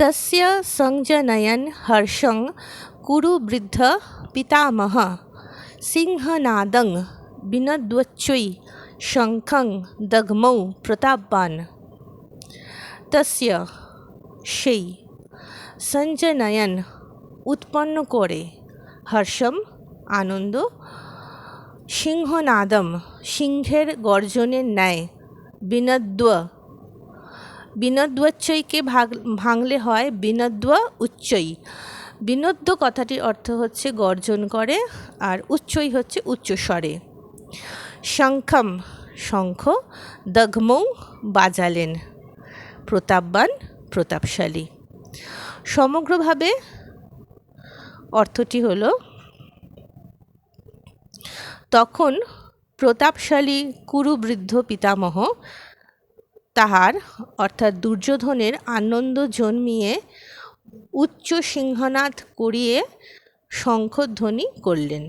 तस्य सञ्जनयन् हर्षं कुरु वृद्ध पितामह सिंहनादं विनद्वच्चै শঙ্খং দগ্মৌ প্রতাপবান তস্য সেই সঞ্জনয়ন উৎপন্ন করে হর্ষম আনন্দ সিংহনাদম সিংহের গর্জনের ন্যায় বিনদ্ব বিনদ্বচ্চৈকে ভাগ, ভাঙলে হয় বিনদ্ব উচ্চই বিনদ্য কথাটির অর্থ হচ্ছে গর্জন করে, আর উচ্চই হচ্ছে উচ্চস্বরে। শঙ্খম, শঙ্খ, দঘমৌ, বাজালেন, প্রতাপবান, প্রতাপশালী। সমগ্রভাবে অর্থটি হল, তখন প্রতাপশালী, কুরুবৃদ্ধ পিতামহ তাহার অর্থাৎ দুর্যোধনের আনন্দ জন্মিয়ে উচ্চ সিংহনাথ করিয়ে শঙ্খধ্বনি করলেন।